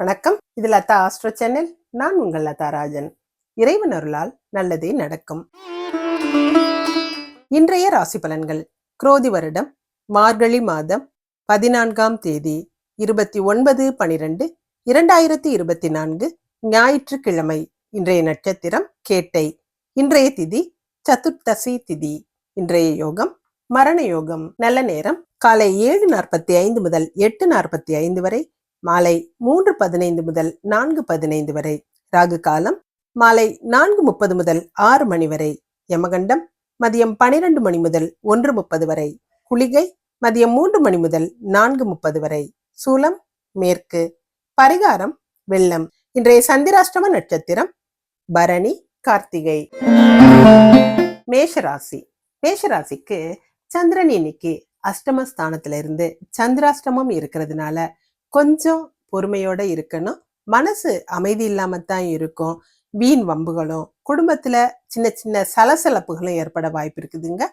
வணக்கம். இது Latha astro channel. நான் உங்கள் லதா ராஜன். இறைவன் அருளால் நல்லதே நடக்கும். இன்றைய ராசி பலன்கள். குரோதி வருடம் மார்கழி மாதம் பதினான்காம் தேதி இருபத்தி ஒன்பது பனிரெண்டு இரண்டாயிரத்தி இருபத்தி நான்கு ஞாயிற்றுக்கிழமை இன்றைய நட்சத்திரம் கேட்டை. இன்றைய திதி சதுர்த்தசி திதி. இன்றைய யோகம் மரண யோகம். நல்ல நேரம் காலை ஏழு நாற்பத்தி ஐந்து முதல் எட்டு நாற்பத்தி ஐந்து வரை மாலை மூன்று பதினைந்து முதல் நான்கு பதினைந்து வரை. ராகு காலம் மாலை நான்கு முப்பது முதல் ஆறு மணி வரை. யமகண்டம் மதியம் பனிரெண்டு மணி முதல் ஒன்று முப்பது வரை. குளிகை மதியம் மூன்று மணி முதல் நான்கு முப்பது வரை. சூலம் மேற்கு. பரிகாரம் வெள்ளம். இன்றைய சந்திராஷ்டம நட்சத்திரம் பரணி கார்த்திகை. மேஷராசி. மேஷராசிக்கு சந்திரன் இன்னைக்கு அஷ்டம ஸ்தானத்துல இருந்து சந்திராஷ்டமம் இருக்கிறதுனால கொஞ்சம் பொறுமையோட இருக்கணும். மனசு அமைதி இல்லாம தான் இருக்கும். வீண் வம்புகளும் குடும்பத்துல சின்ன சின்ன சலசலப்புகளும் ஏற்பட வாய்ப்பு இருக்குதுங்க.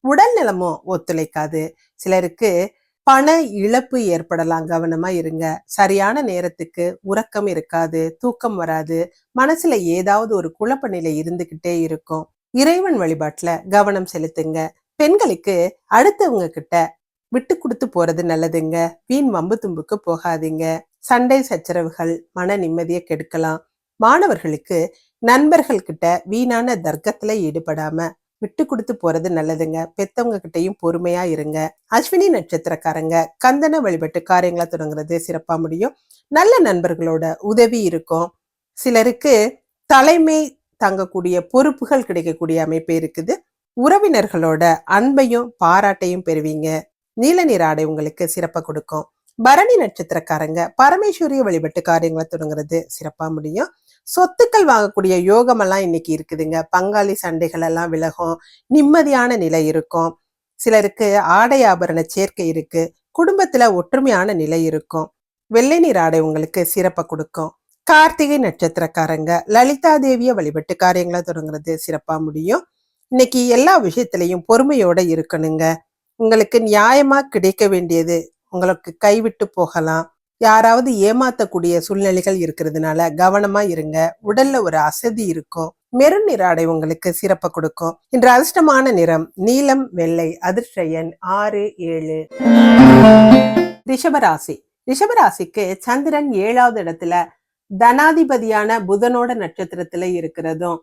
உடல் நலமும் ஒத்துழைக்காது. சிலருக்கு பண இழப்பு ஏற்படலாம். கவனமா இருங்க. சரியான நேரத்துக்கு உறக்கம் இருக்காது. தூக்கம் வராது. மனசுல ஏதாவது ஒரு குழப்ப நிலை இருந்துகிட்டே இருக்கும். இறைவன் வழிபாட்டுல கவனம் செலுத்துங்க. பெண்களுக்கு அடுத்தவங்க கிட்ட விட்டு கொடுத்து போறது நல்லதுங்க. வீண் வம்பு தும்புக்கு போகாதீங்க. சண்டை சச்சரவுகள் மன நிம்மதியை கெடுக்கலாம். மாணவர்களுக்கு நண்பர்கள் கிட்ட வீணான தர்க்கத்துல ஈடுபடாம விட்டு கொடுத்து போறது நல்லதுங்க. பெத்தவங்க கிட்டையும் பொறுமையா இருங்க. அஸ்வினி நட்சத்திரக்காரங்க கந்தன வழிபட்டு காரியங்களை தொடங்குறது சிறப்பா முடியும். நல்ல நண்பர்களோட உதவி இருக்கும். சிலருக்கு தலைமை தங்கக்கூடிய பொறுப்புகள் கிடைக்கக்கூடிய அமைப்பு இருக்குது. உறவினர்களோட அன்பையும் பாராட்டையும் பெறுவீங்க. நீல நிற ஆடை உங்களுக்கு சிறப்பை கொடுக்கும். பரணி நட்சத்திரக்காரங்க பரமேஸ்வரிய வழிபட்டு காரியங்களை தொடங்குறது சிறப்பா முடியும். சொத்துக்கள் வாங்கக்கூடிய யோகமெல்லாம் இன்னைக்கு இருக்குதுங்க. பங்காளி சண்டைகள் எல்லாம் விலகும். நிம்மதியான நிலை இருக்கும். சிலருக்கு ஆடை ஆபரண சேர்க்கை இருக்கு. குடும்பத்துல ஒற்றுமையான நிலை இருக்கும். வெள்ளை நீர் ஆடை உங்களுக்கு சிறப்பை கொடுக்கும். கார்த்திகை நட்சத்திரக்காரங்க லலிதா தேவிய வழிபட்டு காரியங்களை தொடங்குறது சிறப்பா முடியும். இன்னைக்கு எல்லா விஷயத்திலையும் பொறுமையோட இருக்கணுங்க. உங்களுக்கு நியாயமா கிடைக்க வேண்டியது உங்களுக்கு கைவிட்டு போகலாம். யாராவது ஏமாத்தக்கூடிய சூழ்நிலைகள் இருக்கிறதுனால கவனமா இருங்க. உடல்ல ஒரு அசதி இருக்கும். மெரு நிறாடை உங்களுக்கு சிறப்பு கொடுக்கும். இன்று அதிர்ஷ்டமான நிறம் நீலம் வெள்ளை அதிர்ஷ்டயன் ஆறு ஏழு. ரிஷபராசி. ரிஷபராசிக்கு சந்திரன் ஏழாவது இடத்துல தனாதிபதியான புதனோட நட்சத்திரத்துல இருக்கிறதும்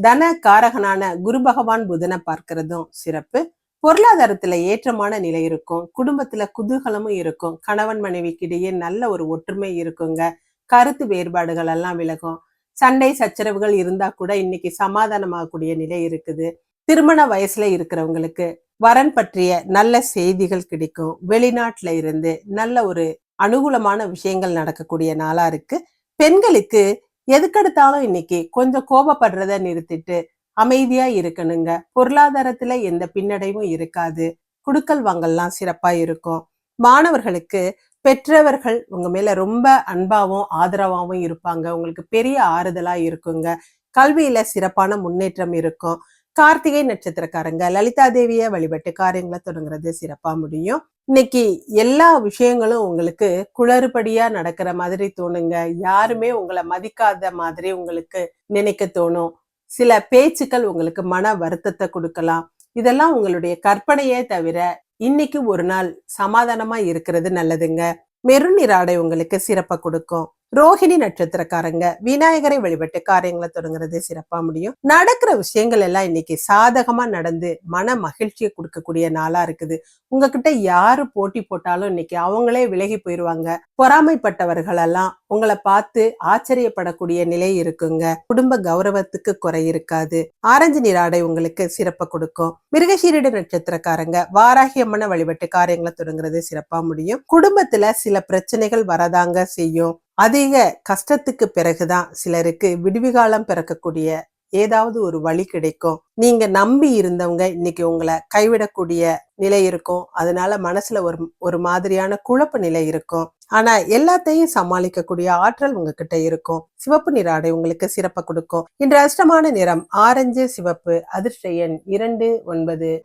தன காரகனான குரு பகவான் புதனை பார்க்கிறதும் சிறப்பு. பொருளாதாரத்துல ஏற்றமான நிலை இருக்கும். குடும்பத்துல குதூகலமும் இருக்கும். கணவன் மனைவிக்கு இடையே நல்ல ஒரு ஒற்றுமை இருக்குங்க. கருத்து வேறுபாடுகள் எல்லாம் விலகும். சண்டை சச்சரவுகள் இருந்தா கூட இன்னைக்கு சமாதானமாகக்கூடிய நிலை இருக்குது. திருமண வயசுல இருக்கிறவங்களுக்கு வரன் பற்றிய நல்ல செய்திகள் கிடைக்கும். வெளிநாட்டுல இருந்து நல்ல ஒரு அனுகூலமான விஷயங்கள் நடக்கக்கூடிய நாளா இருக்கு. பெண்களுக்கு எதுக்கெடுத்தாலும் இன்னைக்கு கொஞ்சம் கோபப்படுறத நிறுத்திட்டு அமைதியா இருக்கணுங்க. பொருளாதாரத்துல எந்த பின்னடைவும் இருக்காது. குடுக்கல் வாங்கல்லாம் சிறப்பா இருக்கும். மாணவர்களுக்கு பெற்றவர்கள் உங்க மேல ரொம்ப அன்பாவும் ஆதரவாவும் இருப்பாங்க. உங்களுக்கு பெரிய ஆறுதலா இருக்குங்க. கல்வியில சிறப்பான முன்னேற்றம் இருக்கும். கார்த்திகை நட்சத்திரக்காரங்க லலிதா தேவிய வழிபட்டு காரியங்களை தொடங்குறது சிறப்பா முடியும். இன்னைக்கு எல்லா விஷயங்களும் உங்களுக்கு குளறுபடியா நடக்கிற மாதிரி தோணுங்க. யாருமே உங்களை மதிக்காத மாதிரி உங்களுக்கு நினைக்க தோணும். சில பேச்சுக்கள் உங்களுக்கு மன வருத்தத்தை கொடுக்கலாம். இதெல்லாம் உங்களுடைய கற்பனையே தவிர இன்னைக்கு ஒரு நாள் சமாதானமா இருக்கிறது நல்லதுங்க. மெருநீராடை உங்களுக்கு சிறப்பை கொடுக்கும். ரோஹிணி நட்சத்திரக்காரங்க விநாயகரை வழிபட்டு காரியங்களை தொடங்குறது சிறப்பா முடியும். நடக்கிற விஷயங்கள் எல்லாம் இன்னைக்கு சாதகமா நடந்து மன மகிழ்ச்சியை கொடுக்கக்கூடிய நாளா இருக்குது. உங்ககிட்ட யாரு போட்டி போட்டாலும் இன்னைக்கு அவங்களே விலகி போயிருவாங்க. பொறாமைப்பட்டவர்கள் எல்லாம் உங்களை பார்த்து ஆச்சரியப்படக்கூடிய நிலை இருக்குங்க. குடும்ப கௌரவத்துக்கு குறை இருக்காது. ஆரஞ்சு நீராடை உங்களுக்கு சிறப்பை கொடுக்கும். மிருகசீரிட நட்சத்திரக்காரங்க வாராகி அம்மனை வழிபட்டு காரியங்களை தொடங்குறது சிறப்பா முடியும். குடும்பத்துல சில பிரச்சனைகள் வரதாங்க செய்யும். அதிக கஷ்டத்துக்கு பிறகுதான் சிலருக்கு விடுவிகாலம் பிறக்கக்கூடிய ஏதாவது ஒரு வழி கிடைக்கும். நீங்க நம்பி இருந்தவங்க இன்னைக்கு உங்களை கைவிடக்கூடிய நிலை இருக்கும். அதனால மனசுல ஒரு ஒரு மாதிரியான குழப்ப நிலை இருக்கும். ஆனா எல்லாத்தையும் சமாளிக்கக்கூடிய ஆற்றல் உங்ககிட்ட இருக்கும். சிவப்பு நிற ஆடை உங்களுக்கு சிறப்பை கொடுக்கும். இன்று அஷ்டமான நிறம் ஆரஞ்சு சிவப்பு அதிர்ஷ்ட எண் இரண்டு ஒன்பது.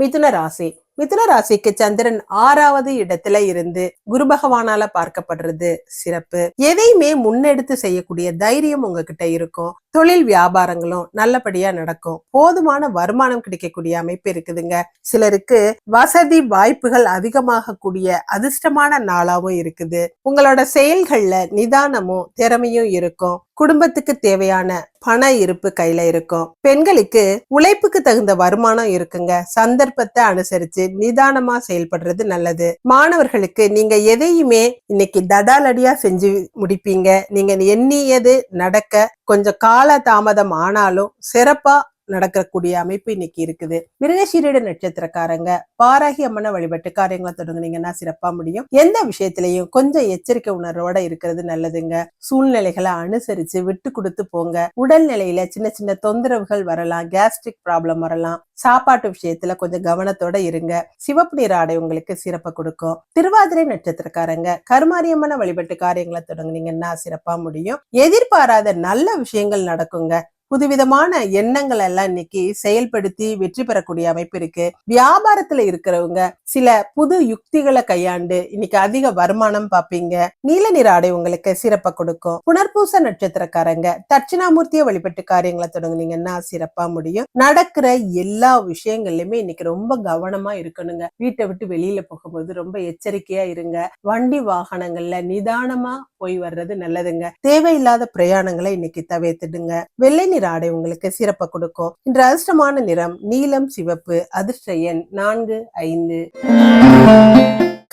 மிதுன ராசி. மிதுன ராசிக்கு சந்திரன் ஆறாவது இடத்துல இருந்து குரு பகவானால பார்க்கப்படுறது சிறப்பு. எதையுமே முன்னெடுத்து செய்யக்கூடிய தைரியம் உங்ககிட்ட இருக்கும். தொழில் வியாபாரங்களும் நல்லபடியா நடக்கும். போதுமான வருமானம் கிடைக்கக்கூடிய அமைப்பு இருக்குதுங்க. சிலருக்கு வசதி வாய்ப்புகள் அதிகமாக கூடிய அதிர்ஷ்டமான நாளாவும் இருக்குது. உங்களோட செயல்கள்ல நிதானமும் திறமையும் இருக்கும். குடும்பத்துக்கு தேவையான பண இருப்பு கையில இருக்கும். பெண்களுக்கு உழைப்புக்கு தகுந்த வருமானம் இருக்குங்க. சந்தர்ப்பத்தை அனுசரிச்சு நிதானமா செயல்படுறது நல்லது. மாணவர்களுக்கு நீங்க எதையுமே இன்னைக்கு தடாலடியா செஞ்சு முடிப்பீங்க. நீங்க எண்ணியது நடக்க கொஞ்சம் கால தாமதம் ஆனாலும் சிறப்பா நடக்கக்கூடிய அமைப்பு இன்னைக்கு இருக்குது. மிருகசீரிட நட்சத்திரக்காரங்க பாராகி அம்மனை வழிபட்டு காரியங்களை தொடங்குனீங்கன்னா சிறப்பா முடியும்? எந்த விஷயத்திலையும் கொஞ்சம் எச்சரிக்கை உணர்வோட இருக்கிறது நல்லதுங்க. சூழ்நிலைகளை அனுசரிச்சு விட்டு கொடுத்து போங்க. உடல்நிலையில சின்ன சின்ன தொந்தரவுகள் வரலாம் கேஸ்ட்ரிக் ப்ராப்ளம் வரலாம். சாப்பாட்டு விஷயத்துல கொஞ்சம் கவனத்தோட இருங்க. சிவப்பு நீர் ஆடை உங்களுக்கு சிறப்பை கொடுக்கும். திருவாதிரை நட்சத்திரக்காரங்க கருமாரியம்மனை வழிபட்டு காரியங்களை தொடங்குனீங்கன்னா சிறப்பா முடியும்? எதிர்பாராத நல்ல விஷயங்கள் நடக்குங்க. புதுவிதமான எண்ணங்கள் எல்லாம் இன்னைக்கு செயல்படுத்தி வெற்றி பெறக்கூடிய அமைப்பு இருக்கு. வியாபாரத்துல இருக்கிறவங்க சில புது யுக்திகளை கையாண்டு இன்னைக்கு அதிக வருமானம் பார்ப்பீங்க நீல நிற ஆடை உங்களுக்கு சிறப்பா கொடுக்கும். புனர்பூச நட்சத்திரக்காரங்க தட்சிணாமூர்த்தியை வழிபட்டு காரியங்களை தொடங்குனீங்கன்னா சிறப்பா முடியும். நடக்கிற எல்லா விஷயங்கள்லயுமே இன்னைக்கு ரொம்ப கவனமா இருக்கணுங்க. வீட்டை விட்டு வெளியில போகும்போது ரொம்ப எச்சரிக்கையா இருங்க. வண்டி வாகனங்கள்ல நிதானமா போய் வர்றது நல்லதுங்க. தேவையில்லாத பிரயாணங்களை இன்னைக்கு தவிர்த்துடுங்க. வெள்ளை நிற ஆடை உங்களுக்கு சிறப்பை கொடுக்கும். இன்று அதிர்ஷ்டமான நிறம் நீலம் சிவப்பு அதிர்ஷ்ட எண் நான்கு ஐந்து.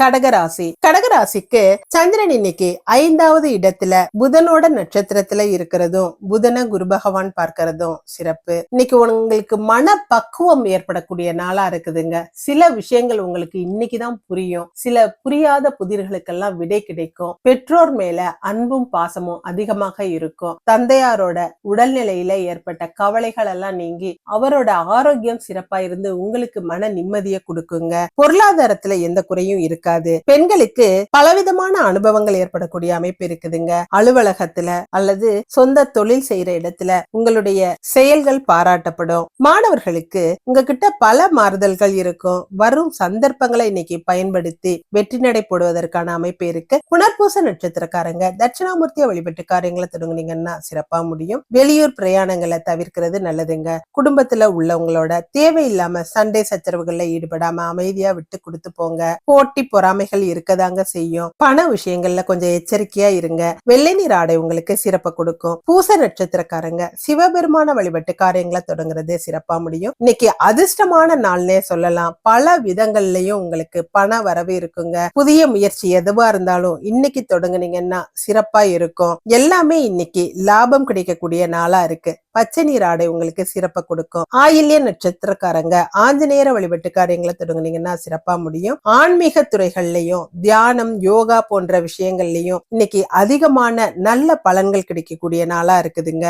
கடகராசி. கடகராசிக்கு சந்திரன் இன்னைக்கு ஐந்தாவது இடத்துல புதனோட நட்சத்திரத்துல இருக்கிறதும் புதன குரு பகவான் பார்க்கறதும் சிறப்பு. இன்னைக்கு உங்களுக்கு மன பக்குவம் ஏற்படக்கூடிய நாளா இருக்குதுங்க. சில விஷயங்கள் உங்களுக்கு இன்னைக்குதான் புரியும். சில புரியாத புதிர்களுக்கெல்லாம் விடை கிடைக்கும். பெற்றோர் மேல அன்பும் பாசமும் அதிகமாக இருக்கும். தந்தையாரோட உடல்நிலையில ஏற்பட்ட கவலைகள் எல்லாம் நீங்கி அவரோட ஆரோக்கியம் சிறப்பா இருந்து உங்களுக்கு மன நிம்மதியை கொடுக்குங்க. பொருளாதாரத்துல எந்த குறையும் இருக்காது. பெண்களுக்கு பலவிதமான அனுபவங்கள் ஏற்படக்கூடிய அமைப்பு இருக்குதுங்க. அலுவலகத்துல அல்லது சொந்த தொழில் செய்யற இடத்துல உங்களுடைய செயல்கள் பாராட்டப்படும். மாணவர்களுக்கு உங்ககிட்ட பல மாறுதல்கள் இருக்கும். வரும் சந்தர்ப்பங்களை இன்னைக்கு பயன்படுத்தி வெற்றி நடை போடுவதற்கான அமைப்பு இருக்கு. புனர்பூச நட்சத்திரக்காரங்க தட்சிணாமூர்த்தியை வழிபட்டு காரியங்களை தொடங்குனீங்கன்னா சிறப்பா முடியும். வெளியூர் பிரயாணங்களை தவிர்க்கிறது நல்லதுங்க. குடும்பத்துல உள்ளவங்களோட தேவையில்லாம சண்டை சச்சரவுகள்ல ஈடுபடாம அமைதியா விட்டு கொடுத்து போங்க. போட்டி பொறாமைகள் இருக்கதாங்க செய்யும். பண விஷயங்கள்ல கொஞ்சம் எச்சரிக்கையா இருங்க. வெள்ளை நீர் ஆடை உங்களுக்கு சிறப்பை கொடுக்கும். பூச நட்சத்திரக்காரங்க சிவபெருமான வழிபட்டு காரியங்களை தொடங்குறதே சிறப்பா முடியும். இன்னைக்கு அதிர்ஷ்டமான நாள்னே சொல்லலாம். பல விதங்கள்லயும் உங்களுக்கு பண வரவு இருக்குங்க. புதிய முயற்சி எதுவா இருந்தாலும் இன்னைக்கு தொடங்குனீங்கன்னா சிறப்பா இருக்கும். எல்லாமே இன்னைக்கு லாபம் கிடைக்கக்கூடிய நாளா இருக்கு. பச்சை நீர் ஆடை உங்களுக்கு சிறப்பை கொடுக்கும். ஆயில்ய நட்சத்திரக்காரங்க ஆஞ்சநேயர வழிபட்டு காரியங்களை தொடங்குனீங்கன்னா சிறப்பா முடியும். ஆன்மீக துறைகள்லயும் தியானம் யோகா போன்ற விஷயங்கள்லயும் இன்னைக்கு அதிகமான நல்ல பலன்கள் கிடைக்கக்கூடிய நாளா இருக்குதுங்க.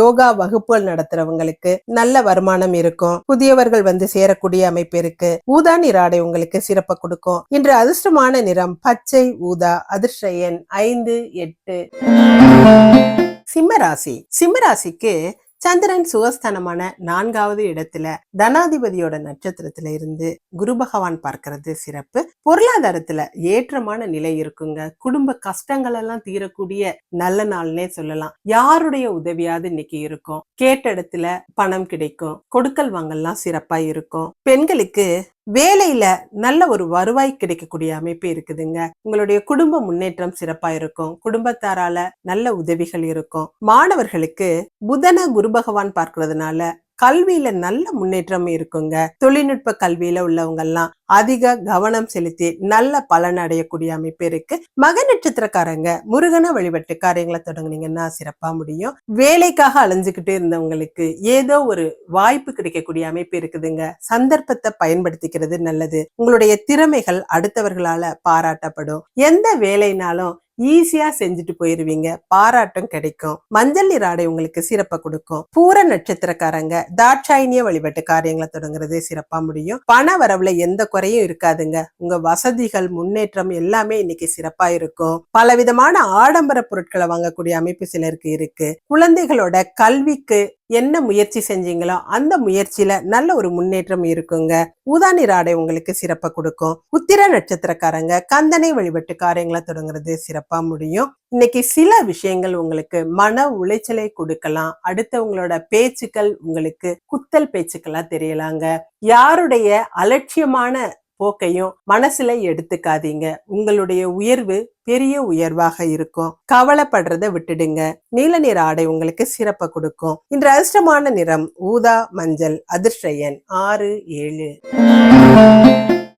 யோகா வகுப்புகள் நடத்துறவங்களுக்கு நல்ல வருமானம் இருக்கும். புதியவர்கள் வந்து சேரக்கூடிய அமைப்பு இருக்கு. ஊதா நீர் ஆடை உங்களுக்கு சிறப்பை கொடுக்கும். இன்று அதிர்ஷ்டமான நிறம் பச்சை ஊதா அதிர்ஷ்ட எண் ஐந்து எட்டு. சிம்மராசி. சிம்மராசிக்கு சந்திரன் சுகஸ்தானமான நான்காவது இடத்துல தனாதிபதியோட நட்சத்திரத்துல இருந்து குரு பகவான் பார்க்கறது சிறப்பு. பொருளாதாரத்துல ஏற்றமான நிலை இருக்குங்க. குடும்ப கஷ்டங்கள் எல்லாம் தீரக்கூடிய நல்ல நாள்னே சொல்லலாம். யாருடைய உதவியாவது இன்னைக்கு இருக்கும்? கேட்ட இடத்துல பணம் கிடைக்கும். கொடுக்கல் வாங்கல்லாம் சிறப்பா இருக்கும். பெண்களுக்கு வேலையில நல்ல ஒரு வருவாய் கிடைக்கக்கூடிய அமைப்பு இருக்குதுங்க. உங்களுடைய குடும்ப முன்னேற்றம் சிறப்பா இருக்கும். குடும்பத்தாரால நல்ல உதவிகள் இருக்கும். மாணவர்களுக்கு புதன குரு பகவான் பார்க்கறதுனால கல்வியில நல்ல முன்னேற்றம் இருக்குங்க. தொழில்நுட்ப கல்வியில உள்ளவங்க எல்லாம் அதிக கவனம் செலுத்தி நல்ல பலன் அடையக்கூடிய அமைப்பு இருக்கு. மக நட்சத்திரக்காரங்க முருகனை வழிபட்டு காரியங்களை தொடங்குனீங்கன்னா சிறப்பா முடியும். வேலைக்காக அலைஞ்சுக்கிட்டு இருந்தவங்களுக்கு ஏதோ ஒரு வாய்ப்பு கிடைக்கக்கூடிய அமைப்பு இருக்குதுங்க. சந்தர்ப்பத்தை பயன்படுத்திக்கிறது நல்லது. உங்களுடைய திறமைகள் அடுத்தவர்களால பாராட்டப்படும். எந்த வேலைனாலும் ஈஸியா செஞ்சுட்டு போயிருவீங்க. பாராட்டம் கிடைக்கும். மஞ்சள் நீர் ஆடை உங்களுக்கு சிறப்பை கொடுக்கும். பூர நட்சத்திரக்காரங்க தாட்சாயினிய வழிபட்டு காரியங்களை தொடங்குறதே சிறப்பா முடியும். பண வரவுல எந்த குறையும் இருக்காதுங்க. உங்க வசதிகள் முன்னேற்றம் எல்லாமே இன்னைக்கு சிறப்பா இருக்கும். பலவிதமான ஆடம்பர பொருட்களை வாங்கக்கூடிய அமைப்பு சிலருக்கு இருக்கு. குழந்தைகளோட கல்விக்கு என்ன முயற்சி செஞ்சீங்களோ அந்த முயற்சியில நல்ல ஒரு முன்னேற்றம் இருக்குங்க. ஊதா நிற உங்களுக்கு சிறப்பை கொடுக்கும். உத்திர நட்சத்திரக்காரங்க கந்தனை வழிபட்டு காரியங்களை தொடங்குறது சிறப்பா முடியும். இன்னைக்கு சில விஷயங்கள் உங்களுக்கு மன உளைச்சலை கொடுக்கலாம். அடுத்தவங்களோட பேச்சுக்கள் உங்களுக்கு குத்தல் பேச்சுக்களா தெரியலாங்க. யாருடைய அலட்சியமான போக்கையும் மனசுல எடுத்துக்காதீங்க. உங்களுடைய உயர்வு பெரிய உயர்வாக இருக்கும். கவலைப்படுறத விட்டுடுங்க. நீல நிற ஆடை உங்களுக்கு சிறப்பை கொடுக்கும். இன்று அதிர்ஷ்டமான நிறம் ஊதா மஞ்சள் அதிர்ஷ்டயன் ஆறு ஏழு.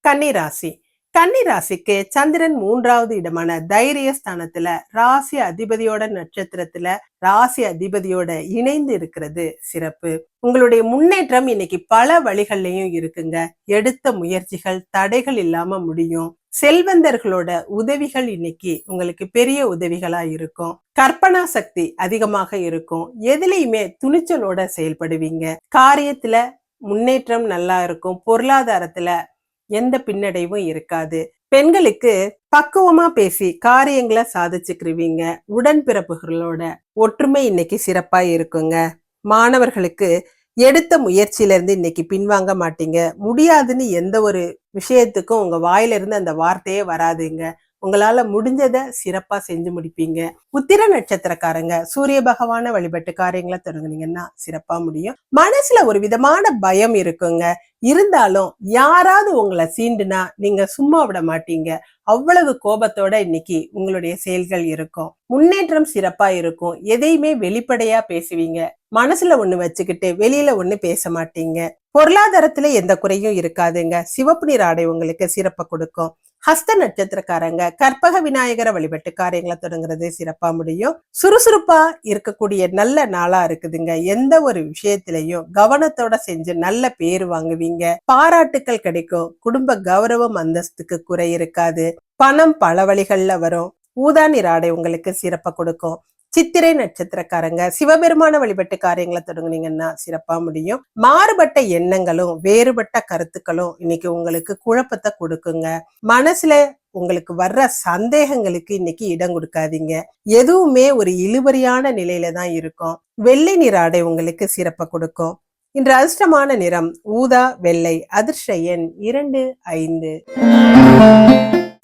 கன்னிராசி. கன்னிராசிக்கு சந்திரன் மூன்றாவது இடமான தைரிய ஸ்தானத்துல ராசி அதிபதியோட நட்சத்திரத்துல ராசி அதிபதியோட இணைந்து இருக்கிறது சிறப்பு. உங்களுடைய முன்னேற்றம் இன்னைக்கு பல வழிகள்லயும் இருக்குங்க. எடுத்த முயற்சிகள் தடைகள் இல்லாம முடியும். செல்வந்தர்களோட உதவிகள் இன்னைக்கு உங்களுக்கு பெரிய உதவிகளா இருக்கும். கற்பனா சக்தி அதிகமாக இருக்கும். எதுலையுமே துணிச்சலோட செயல்படுவீங்க. காரியத்துல முன்னேற்றம் நல்லா இருக்கும். பொருளாதாரத்துல எந்த பின்னடைவும் இருக்காது. பெண்களுக்கு பக்குவமா பேசி காரியங்களை சாதிச்சுக்கிருவீங்க. உடன்பிறப்புகளோட ஒற்றுமை இன்னைக்கு சிறப்பா இருக்குங்க. மாணவர்களுக்கு எடுத்த முயற்சியில இருந்து இன்னைக்கு பின்வாங்க மாட்டீங்க. முடியாதுன்னு எந்த ஒரு விஷயத்துக்கும் உங்க வாயிலிருந்து அந்த வார்த்தையே வராதுங்க. உங்களால முடிஞ்சதை சிறப்பா செஞ்சு முடிப்பீங்க. உத்திர நட்சத்திரக்காரங்க சூரிய பகவான வழிபட்டு காரியங்களை தொடங்குனீங்கன்னா சிறப்பா முடியும். மனசுல ஒரு விதமான பயம் இருக்குங்க. இருந்தாலும் யாராவது உங்களை சீண்டுனா நீங்க சும்மா விட மாட்டீங்க. அவ்வளவு கோபத்தோட இன்னைக்கு உங்களுடைய செயல்கள் இருக்கும். முன்னேற்றம் சிறப்பா இருக்கும். எதையுமே வெளிப்படையா பேசுவீங்க. மனசுல ஒண்ணு வச்சுக்கிட்டு வெளியில ஒண்ணு பேச மாட்டீங்க. பொருளாதாரத்துல எந்த குறையும் இருக்காதுங்க. சிவப்பு நீர் ஆடை உங்களுக்கு சிறப்பை கொடுக்கும். ஹஸ்த நட்சத்திரக்காரங்க கற்பக விநாயகரை வழிபட்டு காரியங்களை தொடங்குறது சிறப்பா முடியும். சுறுசுறுப்பா இருக்கக்கூடிய நல்ல நாளா இருக்குதுங்க. எந்த ஒரு விஷயத்திலையும் கவனத்தோட செஞ்சு நல்ல பேர் வாங்குவீங்க. பாராட்டுக்கள் கிடைக்கும். குடும்ப கௌரவம் அந்தஸ்துக்கு குறை இருக்காது. பணம் பல வழிகள்ல வரும். ஊதா நீராடை ஆடை உங்களுக்கு சிறப்பை கொடுக்கும். சித்திரை நட்சத்திரக்காரங்க சிவபெருமான வழிபட்டு காரியங்களை தொடங்குனீங்கன்னா சிறப்பா முடியும். மாறுபட்ட எண்ணங்களும் வேறுபட்ட கருத்துக்களும் இன்னைக்கு உங்களுக்கு குழப்பத்தை கொடுக்குங்க. மனசுல உங்களுக்கு வர்ற சந்தேகங்களுக்கு இன்னைக்கு இடம் கொடுக்காதீங்க. எதுவுமே ஒரு இழுபறியான நிலையில தான் இருக்கும். வெள்ளை நிற ஆடை உங்களுக்கு சிறப்பை கொடுக்கும். இன்று அதிர்ஷ்டமான நிறம் ஊதா வெள்ளை அதிர்ஷ்ட எண் இரண்டு ஐந்து.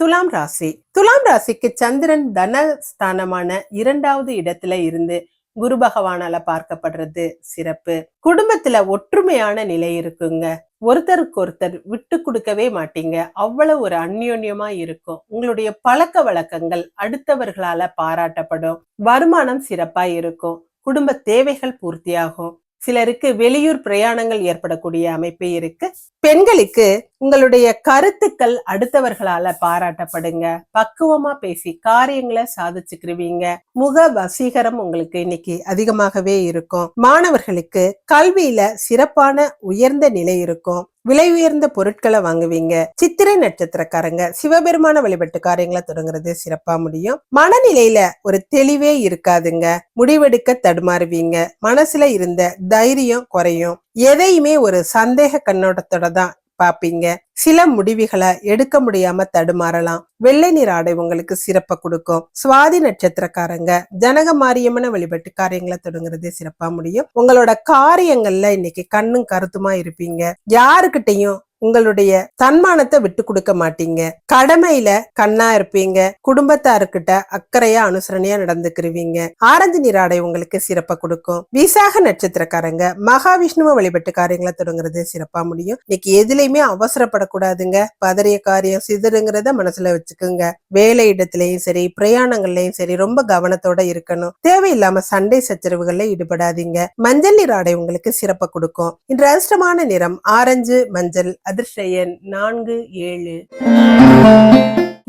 துலாம் ராசி. துலாம் ராசிக்கு சந்திரன் தனஸ்தானமான இரண்டாவது இடத்துல இருந்து குரு பகவானால பார்க்கப்படுறது சிறப்பு. குடும்பத்துல ஒற்றுமையான நிலை இருக்குங்க. ஒருத்தருக்கு ஒருத்தர் விட்டு கொடுக்கவே மாட்டீங்க. அவ்வளவு ஒரு அந்யோன்யமா இருக்கும். உங்களுடைய பழக்க வழக்கங்கள் அடுத்தவர்களால பாராட்டப்படும். வருமானம் சிறப்பா இருக்கும். குடும்ப தேவைகள் பூர்த்தியாகும். சிலருக்கு வெளியூர் பிரயாணங்கள் ஏற்படக்கூடிய அமைப்பு இருக்கு. பெண்களுக்கு உங்களுடைய கருத்துக்கள் அடுத்தவர்களால பாராட்டப்படுங்க. பக்குவமா பேசி காரியங்களை சாதிச்சுக்கிருவீங்க. முக வசீகரம் உங்களுக்கு இன்னைக்கு அதிகமாகவே இருக்கும். மாணவர்களுக்கு கல்வியில சிறப்பான உயர்ந்த நிலை இருக்கும். விலை உயர்ந்த பொருட்களை வாங்குவீங்க. சித்திரை நட்சத்திரக்காரங்க சிவபெருமான வழிபட்டு காரியங்களை தொடங்குறது சிறப்பா முடியும். மனநிலையில ஒரு தெளிவே இருக்காதுங்க. முடிவெடுக்க தடுமாறுவீங்க. மனசுல இருந்த தைரியம் குறையும். எதையுமே ஒரு சந்தேக கண்ணோட்டத்தோட தான் பாப்பீங்க சில முடிவுகளை எடுக்க முடியாம தடுமாறலாம். வெள்ளை நிற ஆடை உங்களுக்கு சிறப்பை கொடுக்கும். சுவாதி நட்சத்திரக்காரங்க ஜனக மாரியம்மன வழிபட்டு காரியங்களை தொடங்குறதே சிறப்பா முடியும். உங்களோட காரியங்கள்ல இன்னைக்கு கண்ணும் கருத்துமா இருப்பீங்க. யாருக்கிட்டையும் உங்களுடைய தன்மானத்தை விட்டு கொடுக்க மாட்டீங்க. கடமையில கண்ணா இருப்பீங்க. குடும்பத்தாருக்கிட்ட அக்கறையா அனுசரணையா நடந்துக்கிருவீங்க. ஆரஞ்சு நீராடை உங்களுக்கு சிறப்பா கொடுக்கும். விசாக நட்சத்திரக்காரங்க மகாவிஷ்ணுவை வழிபட்டு காரியங்களை தொடங்குறது சிறப்பா முடியும். இன்னைக்கு எதுலையுமே அவசரப்படக்கூடாதுங்க. பதறிய காரியம் சிதறுங்கிறத மனசுல வச்சுக்கோங்க. வேலை இடத்துலயும் சரி பிரயாணங்கள்லயும் சரி ரொம்ப கவனத்தோட இருக்கணும். தேவையில்லாம சண்டை சச்சரவுகள்ல ஈடுபடாதீங்க. மஞ்சள் நீர் உங்களுக்கு சிறப்பா கொடுக்கும். இன்று அதிர்ஷ்டமான நிறம் ஆரஞ்சு மஞ்சள் அதிர்ஷயன் நான்கு ஏழு.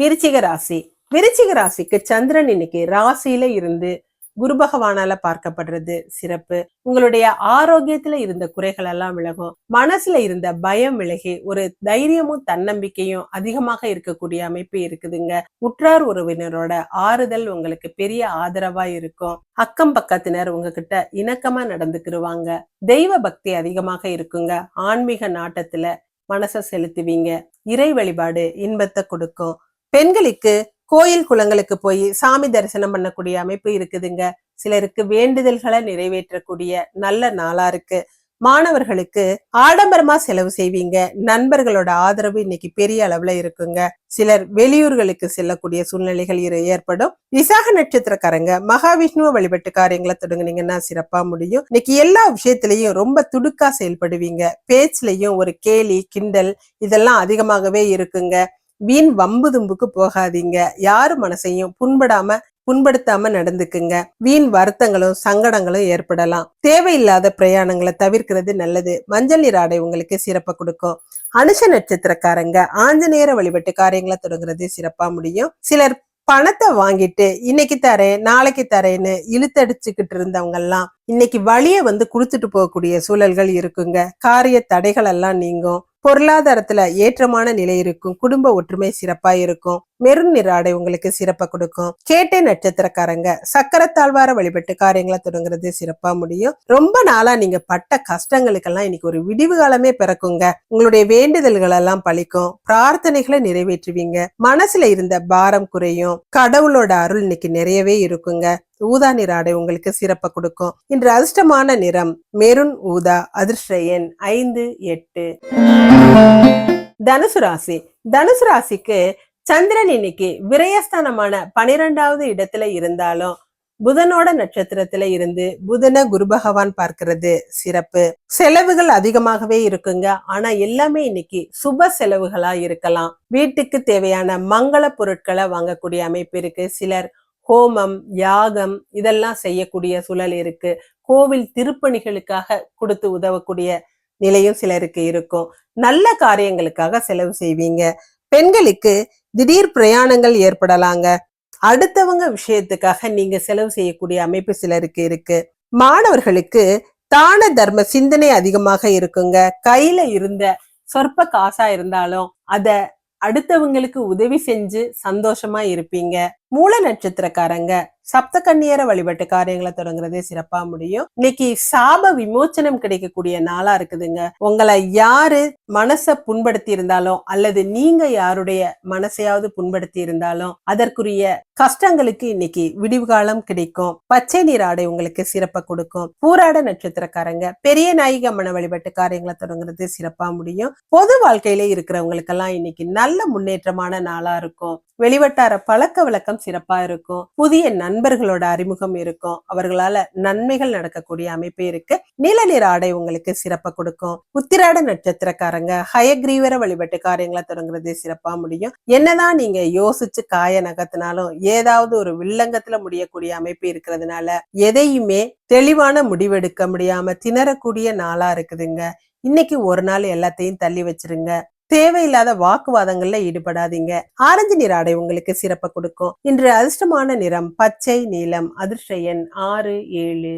விருச்சிக ராசி. விருச்சிக ராசிக்கு சந்திரன் இன்னைக்கு ராசியில இருந்து குரு பகவானால பார்க்கப்படுறது சிறப்பு. உங்களுடைய ஆரோக்கியத்துல இருந்த குறைகள் எல்லாம் விலகும். மனசுல இருந்த பயம் விலகி ஒரு தைரியமும் தன்னம்பிக்கையும் அதிகமாக இருக்கக்கூடிய அமைப்பு இருக்குதுங்க. உற்றார் உறவினரோட ஆறுதல் உங்களுக்கு பெரிய ஆதரவா இருக்கும். அக்கம் பக்கத்தினர் உங்ககிட்ட இணக்கமா நடந்துக்கிருவாங்க. தெய்வ பக்தி அதிகமாக இருக்குங்க. ஆன்மீக நாட்டத்துல மனசை செலுத்துவீங்க. இறை வழிபாடு இன்பத்தை கொடுக்கும். பெண்களுக்கு கோயில் குளங்களுக்கு போய் சாமி தரிசனம் பண்ணக்கூடிய அமைப்பு இருக்குதுங்க. சிலருக்கு வேண்டுதல்களை நிறைவேற்றக்கூடிய நல்ல நாளா இருக்கு. மாணவர்களுக்கு ஆடம்பரமா செலவு செய்வீங்க. நண்பர்களோட ஆதரவு இன்னைக்கு பெரிய அளவுல இருக்குங்க. சிலர் வெளியூர்களுக்கு செல்லக்கூடிய சூழ்நிலைகள் ஏற்படும். விசாக நட்சத்திரக்காரங்க மகாவிஷ்ணுவ வழிபட்டு காரியங்களை தொடங்குனீங்கன்னா சிறப்பா முடியும். இன்னைக்கு எல்லா விஷயத்திலையும் ரொம்ப துடுக்கா செயல்படுவீங்க. பேச்சுலயும் ஒரு கேலி கிண்டல் இதெல்லாம் அதிகமாகவே இருக்குங்க. வீண் வம்பு தும்புக்கு போகாதீங்க. யாரு மனசையும் புண்படாம புண்படுத்தாம நடந்துக்குங்க. வீண் வருத்தங்களும் சங்கடங்களும் ஏற்படலாம். தேவையில்லாத பிரயாணங்களை தவிர்க்கிறது நல்லது. மஞ்சள் நீர் ஆடை உங்களுக்கு சிறப்பை கொடுக்கும். அனுஷ நட்சத்திரக்காரங்க ஆஞ்சநேயர வழிபட்டு காரியங்களை தொடங்குறது சிறப்பா முடியும். சிலர் பணத்தை வாங்கிட்டு இன்னைக்கு தரேன் நாளைக்கு தரேன்னு இழுத்தடிச்சுக்கிட்டு இருந்தவங்க எல்லாம் இன்னைக்கு வழிய வந்து கொடுத்துட்டு போகக்கூடிய சூழல்கள் இருக்குங்க. காரிய தடைகள் எல்லாம் நீங்கும். பொருளாதாரத்துல ஏற்றமான நிலை இருக்கும் குடும்ப ஒற்றுமை சிறப்பா இருக்கும் மெருன் நிற ஆடை உங்களுக்கு சிறப்பா கொடுக்கும். கேட்டை நட்சத்திரக்காரங்க சக்கரத்தாழ்வார வழிபட்டு காரியங்களை தொடங்குறது சிறப்பா முடியும். ரொம்ப நாளா நீங்க பட்ட கஷ்டங்களுக்கெல்லாம் இன்னைக்கு ஒரு விடிவு காலமே பிறக்குங்க. உங்களுடைய வேண்டுதல்கள் எல்லாம் பழிக்கும். பிரார்த்தனைகளை நிறைவேற்றுவீங்க. மனசுல இருந்த பாரம் குறையும். கடவுளோட அருள் இன்னைக்கு நிறையவே இருக்குங்க. ஊதா நிற ஆடை உங்களுக்கு சிறப்பை கொடுக்கும். இன்று அதிர்ஷ்டமான நிறம் மெருன் ஊதா அதிர்ஷ்ட எண் ஐந்து எட்டு. தனுசு ராசி. தனுசு ராசிக்கு சந்திரன் இன்னைக்கு விரயஸ்தானமான பனிரெண்டாவது இடத்துல இருந்தாலும் புதனோட நட்சத்திரத்துல இருந்து புதன குரு பகவான் பார்க்கிறது சிறப்பு. செலவுகள் அதிகமாகவே இருக்குங்க. ஆனா எல்லாமே இன்னைக்கு சுப செலவுகளா இருக்கலாம். வீட்டுக்கு தேவையான மங்கள பொருட்களை வாங்கக்கூடிய அமைப்பு இருக்கு. சிலர் ஹோமம் யாகம் இதெல்லாம் செய்யக்கூடிய சூழல் இருக்கு. கோவில் திருப்பணிகளுக்காக கொடுத்து உதவக்கூடிய நிலையும் சிலருக்கு இருக்கும். நல்ல காரியங்களுக்காக செலவு செய்வீங்க. பெண்களுக்கு திடீர் பிரயாணங்கள் ஏற்படலாங்க. அடுத்தவங்க விஷயத்துக்காக நீங்க செலவு செய்யக்கூடிய அமைப்பு சிலருக்கு இருக்கு. மாணவர்களுக்கு தான தர்ம சிந்தனை அதிகமாக இருக்குங்க. கையில இருந்த சொற்ப காசா இருந்தாலும் அத அடுத்தவங்களுக்கு உதவி செஞ்சு சந்தோஷமா இருப்பீங்க. மூல நட்சத்திரக்காரங்க சப்த கன்னியர வழிபட்டு காரியங்களை தொடங்குறதே சிறப்பா முடியும். இன்னைக்கு சாப விமோச்சனம் கிடைக்கக்கூடிய நாளா இருக்குதுங்க. உங்களை யாரு மனச புண்படுத்தி இருந்தாலும் அல்லது நீங்க யாருடைய மனசையாவது புண்படுத்தி இருந்தாலும் அதற்குரிய கஷ்டங்களுக்கு இன்னைக்கு விடிவு காலம் கிடைக்கும். பச்சை நீர் ஆடை உங்களுக்கு சிறப்பை கொடுக்கும். பூராட நட்சத்திரக்காரங்க பெரிய நாயக மன வழிபட்டு காரியங்களை தொடங்குறது சிறப்பா முடியும். பொது வாழ்க்கையில இருக்கிறவங்களுக்கெல்லாம் இன்னைக்கு நல்ல முன்னேற்றமான நாளா இருக்கும். வெளிவட்டார பழக்க வழக்கம் சிறப்பா இருக்கும். புதிய நண்பர்களோட அறிமுகம் இருக்கும். அவர்களால நன்மைகள் நடக்கக்கூடிய அமைப்பு இருக்கு. நீல நிற ஆடை உங்களுக்கு சிறப்பை கொடுக்கும். உத்திராட நட்சத்திரக்காரங்க ஹயக்ரீவர வழிபட்டு காரியங்களை தொடங்குறது சிறப்பா முடியும். என்னதான் நீங்க யோசிச்சு காய நகத்தினாலும் ஏதாவது ஒரு வில்லங்கத்துல முடியக்கூடிய அமைப்பு இருக்கிறதுனால எதையுமே தெளிவான முடிவெடுக்க முடியாம திணறக்கூடிய நாளா இருக்குதுங்க. இன்னைக்கு ஒரு நாள் எல்லாத்தையும் தள்ளி வச்சிருங்க. தேவையில்லாத வாக்குவாதங்கள்ல ஈடுபடாதீங்க. ஆரஞ்சு நிற ஆடை உங்களுக்கு சிறப்பை கொடுக்கும். இன்று அதிர்ஷ்டமான நிறம் பச்சை நீலம் அதிர்ஷ்ட எண் ஆறு ஏழு.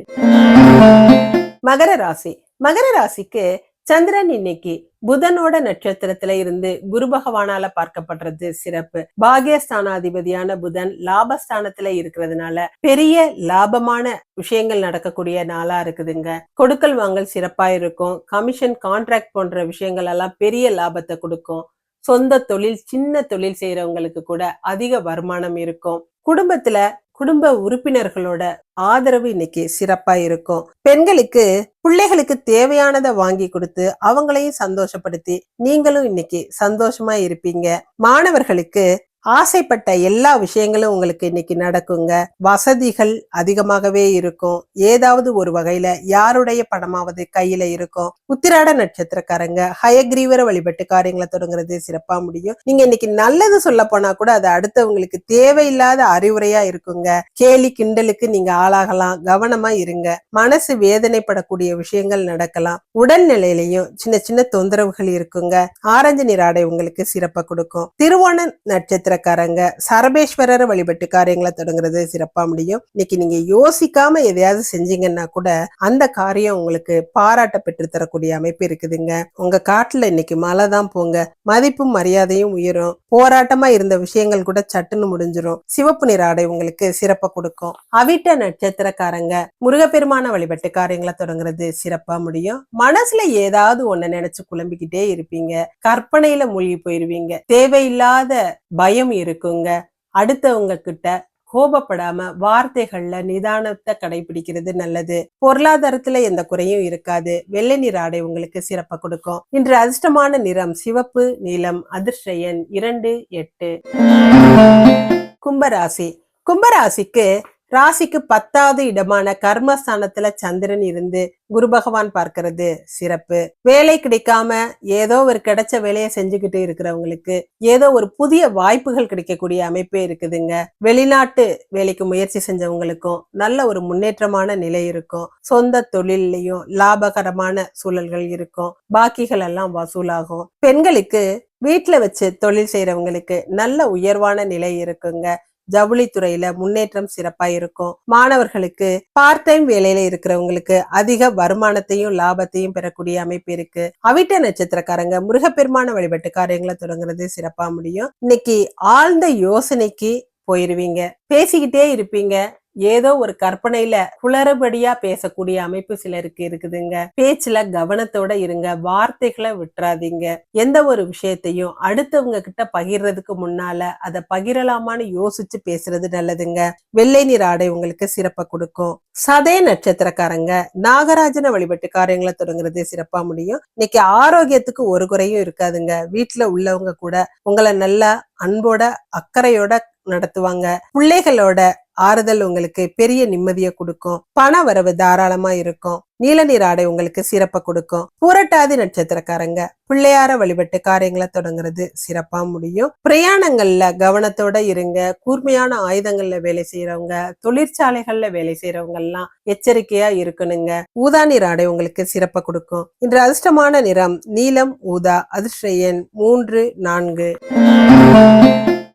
மகர ராசி. மகர ராசிக்கு சந்திரன் இன்னைக்கு புதனோட நட்சத்திரத்துல இருந்து குரு பகவானால பார்க்கப்படுறது சிறப்பு. பாகியஸ்தானாதிபதியான புதன் லாபஸ்தானத்துல இருக்கிறதுனால பெரிய லாபமான விஷயங்கள் நடக்கக்கூடிய நாளா இருக்குதுங்க. கொடுக்கல் வாங்கல் சிறப்பா இருக்கும். கமிஷன் கான்ட்ராக்ட் போன்ற விஷயங்கள் எல்லாம் பெரிய லாபத்தை கொடுக்கும். சொந்த தொழில் சின்ன தொழில் செய்யறவங்களுக்கு கூட அதிக வருமானம் இருக்கும். குடும்பத்துல குடும்ப உறுப்பினர்களோட ஆதரவு இன்னைக்கு சிறப்பா இருக்கும். பெண்களுக்கு பிள்ளைகளுக்கு தேவையானதை வாங்கி கொடுத்து அவங்களையும் சந்தோஷப்படுத்தி நீங்களும் இன்னைக்கு சந்தோஷமா இருப்பீங்க. மாணவர்களுக்கு ஆசைப்பட்ட எல்லா விஷயங்களும் உங்களுக்கு இன்னைக்கு நடக்குங்க. வசதிகள் அதிகமாகவே இருக்கும். ஏதாவது ஒரு வகையில யாருடைய பணமாவது கையில இருக்கும். உத்திராட நட்சத்திரக்காரங்க ஹயக்ரீவர வழிபட்டு காரியங்களை தொடங்குறது சிறப்பா முடியும். நீங்க இன்னைக்கு நல்லது சொல்ல போனா கூட அது அடுத்தவங்களுக்கு தேவையில்லாத அறிவுரையா இருக்குங்க. கேலி கிண்டலுக்கு நீங்க ஆளாகலாம். கவனமா இருங்க. மனசு வேதனைப்படக்கூடிய விஷயங்கள் நடக்கலாம். உடல்நிலையிலையும் சின்ன சின்ன தொந்தரவுகள் இருக்குங்க. ஆரஞ்சு நிற ஆடை உங்களுக்கு சிறப்பா கொடுக்கும். திருவோண நட்சத்திரக்காரங்க சரபேஸ்வரர் வழிபட்டு காரியங்களை தொடங்குறது சிறப்பா முடியும். இன்னைக்கு நீங்க யோசிக்காம எதையாவது செஞ்சீங்கன்னா கூட அந்த காரியம் உங்களுக்கு பாராட்ட பெற்று தரக்கூடிய அமைப்பு இருக்குதுங்க. உங்க காட்டுல இன்னைக்கு மழை தான் போங்க. மதிப்பும் மரியாதையும் உயரும். போராட்டமா இருந்த விஷயங்கள் கூட சட்டுன்னு முடிஞ்சிரும். சிவப்பு நிற ஆடை உங்களுக்கு சிறப்பை கொடுக்கும். அவிட்ட நட்சத்திரக்காரங்க முருகப்பெருமான வழிபட்டு காரியங்களை தொடங்குறது சிறப்பா முடியும். மனசுல ஏதாவது ஒண்ணு நினைச்சு குழம்பிக்கிட்டே இருப்பீங்க. கற்பனையில மூழ்கி போயிருவீங்க. தேவையில்லாத பயம் இருக்குங்க. அடுத்தவங்க கிட்ட கோபப்படாம வார்த்தைகள்ல நிதானத்தை கடைபிடிக்கிறது நல்லது. பொருளாதாரத்துல எந்த குறையும் இருக்காது. வெள்ளை நிற ஆடை உங்களுக்கு சிறப்பை கொடுக்கும். இன்று அதிர்ஷ்டமான நிறம் சிவப்பு நீலம் அதிர்ஷ்ட எண் இரண்டு எட்டு. கும்பராசி. கும்பராசிக்கு ராசிக்கு பத்தாவது இடமான கர்மஸ்தானத்துல சந்திரன் இருந்து குரு பகவான் பார்க்கிறது சிறப்பு. வேலை கிடைக்காம ஏதோ ஒரு கிடைச்ச வேலையை செஞ்சுக்கிட்டு இருக்கிறவங்களுக்கு ஏதோ ஒரு புதிய வாய்ப்புகள் கிடைக்கக்கூடிய அமைப்பே இருக்குதுங்க. வெளிநாட்டு வேலைக்கு முயற்சி செஞ்சவங்களுக்கும் நல்ல ஒரு முன்னேற்றமான நிலை இருக்கும். சொந்த தொழிலையும் லாபகரமான சூழல்கள் இருக்கும். பாக்கிகள் எல்லாம் வசூலாகும். பெண்களுக்கு வீட்டுல வச்சு தொழில் செய்யறவங்களுக்கு நல்ல உயர்வான நிலை இருக்குங்க. ஜவுளித்துறையில முன்னேற்றம் சிறப்பா இருக்கும். மாணவர்களுக்கு பார்ட் டைம் வேலையில இருக்கிறவங்களுக்கு அதிக வருமானத்தையும் லாபத்தையும் பெறக்கூடிய அமைப்பு இருக்கு. அவிட்ட நட்சத்திரக்காரங்க முருகப்பெருமான வழிபட்டு காரியங்களை தொடங்குறது சிறப்பா முடியும். இன்னைக்கு ஆழ்ந்த யோசனைக்கு போயிருவீங்க. பேசிக்கிட்டே இருப்பீங்க. ஏதோ ஒரு கற்பனையில குளறுபடியா பேசக்கூடிய அமைப்பு சிலருக்கு இருக்குதுங்க. பேச்சுல கவனத்தோட இருங்க வார்த்தைகளை விட்டுறாதீங்க. எந்த ஒரு விஷயத்தையும் அடுத்தவங்க கிட்ட பகிர்றதுக்கு முன்னால அதை பகிரலாமான்னு யோசிச்சு பேசுறது நல்லதுங்க. வெள்ளை நீர் ஆடை உங்களுக்கு சிறப்பை கொடுக்கும். சதய நட்சத்திரக்காரங்க நாகராஜனை வழிபட்டு காரியங்களை தொடங்குறது சிறப்பா முடியும். இன்னைக்கு ஆரோக்கியத்துக்கு ஒரு குறையும் இருக்காதுங்க. வீட்டுல உள்ளவங்க கூட உங்களை நல்லா அன்போட அக்கறையோட நடத்துவாங்க. பிள்ளைகளோட ஆறுதல் உங்களுக்கு பெரிய நிம்மதியை கொடுக்கும். பண வரவு தாராளமா இருக்கும். நீல நீர் ஆடை உங்களுக்கு சிறப்பை கொடுக்கும். புரட்டாதி நட்சத்திரக்காரங்க பிள்ளையார வழிபட்டு காரியங்களை தொடங்குறது சிறப்பா முடியும். பிரயாணங்கள்ல கவனத்தோட இருங்க. கூர்மையான ஆயுதங்கள்ல வேலை செய்யறவங்க தொழிற்சாலைகள்ல வேலை செய்யறவங்க எல்லாம் எச்சரிக்கையா இருக்கணுங்க. ஊதா நீர் ஆடை உங்களுக்கு சிறப்பை கொடுக்கும். இன்று அதிர்ஷ்டமான நிறம் நீலம் ஊதா அதிர்ஷ்ட எண் மூன்று நான்கு.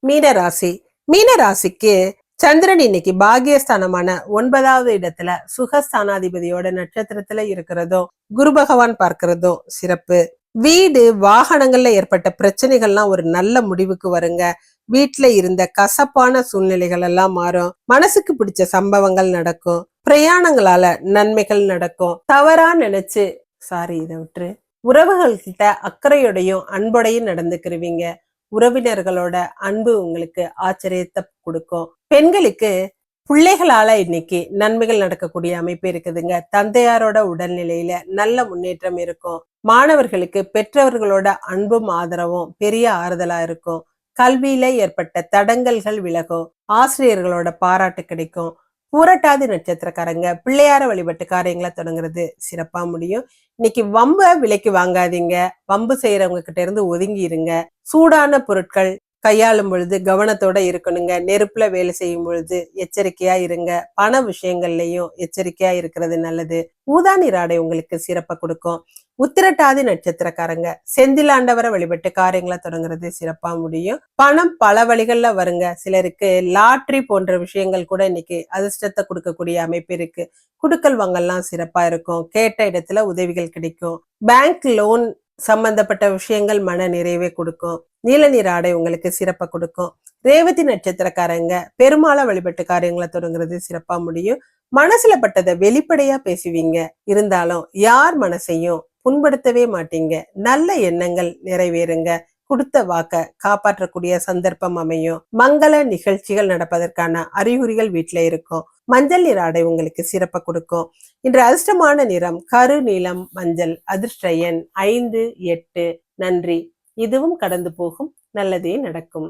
மீனராசி மீனராசிக்கு சந்திரன் இன்னைக்கு பாகியஸ்தானமான ஒன்பதாவது இடத்துல சுகஸ்தானாதிபதியோட நட்சத்திரத்துல இருக்கிறதும் குரு பகவான் பார்க்கிறதும் சிறப்பு. வீடு வாகனங்கள்ல ஏற்பட்ட பிரச்சனைகள்லாம் ஒரு நல்ல முடிவுக்கு வருங்க. வீட்டுல இருந்த கசப்பான சூழ்நிலைகள் எல்லாம் மாறும். மனசுக்கு பிடிச்ச சம்பவங்கள் நடக்கும். பிரயாணங்களால நன்மைகள் நடக்கும். தவறா நினைச்சு சாரி இதை விட்டுரு. உறவுகள் கிட்ட அக்கறையோடையும் அன்போடையும் நடந்துக்கிருவீங்க. உறவினர்களோட அன்பு உங்களுக்கு ஆச்சரியத்தை கொடுக்கும். பெண்களுக்கு பிள்ளைகளால இன்னைக்கு நன்மைகள் நடக்கக்கூடிய அமைப்பு இருக்குதுங்க. தந்தையாரோட உடல்நிலையில நல்ல முன்னேற்றம் இருக்கும். மாணவர்களுக்கு பெற்றவர்களோட அன்பும் ஆதரவும் பெரிய ஆறுதலா இருக்கும். கல்வியில ஏற்பட்ட தடங்கல்கள் விலகும். ஆசிரியர்களோட பாராட்டு கிடைக்கும். புரட்டாதி நட்சத்திரக்காரங்க. பிள்ளையார வழிபட்டு காரியங்களை தொடங்குறது சிறப்பா முடியும். இன்னைக்கு வம்ப விலைக்கு வாங்காதீங்க. வம்பு செய்யறவங்க கிட்ட இருந்து ஒதுங்கி இருங்க சூடான பொருட்கள் கையாளும் பொழுது கவனத்தோட இருக்கணுங்க. நெருப்புல வேலை செய்யும் பொழுது எச்சரிக்கையா இருங்க. பண விஷயங்கள்லயும் எச்சரிக்கையா இருக்கிறது நல்லது. ஊதா நீராடை உங்களுக்கு சிறப்பை கொடுக்கும். உத்திரட்டாதி நட்சத்திரக்காரங்க. செந்திலாண்டவரை வழிபட்டு காரியங்களை தொடங்குறது சிறப்பா முடியும். பணம் பல வழிகள்ல வருங்க. சிலருக்கு லாட்ரி போன்ற விஷயங்கள் கூட இன்னைக்கு அதிர்ஷ்டத்தை கொடுக்கக்கூடிய அமைப்பு இருக்கு. குடுக்கல் வாங்கல்லாம் சிறப்பா இருக்கும். கேட்ட இடத்துல உதவிகள் கிடைக்கும். பேங்க் லோன் சம்பந்தப்பட்ட விஷயங்கள் மன நிறைவே கொடுக்கும். நீல நீர் ஆடை உங்களுக்கு சிறப்பை கொடுக்கும். ரேவதி நட்சத்திரக்காரங்க பெருமாளை வழிபட்டு காரியங்களை தொடங்குறது சிறப்பா முடியும். மனசுல பட்டதை வெளிப்படையா பேசுவீங்க. இருந்தாலும் யார் மனசையும் புண்படுத்தவே மாட்டீங்க. நல்ல எண்ணங்கள் நிறைவேறுங்க. கொடுத்த வாக்க காப்பாற்றக்கூடிய சந்தர்ப்பம் அமையும். மங்கள நிகழ்ச்சிகள் நடப்பதற்கான அறிகுறிகள் வீட்டில இருக்கும். மஞ்சள் நிற ஆடை உங்களுக்கு சிறப்பை கொடுக்கும். இன்று அதிர்ஷ்டமான நிறம் கரு நீளம் மஞ்சள் அதிர்ஷ்ட எண் ஐந்து எட்டு. நன்றி. இதுவும் கடந்து போகும். நல்லதே நடக்கும்.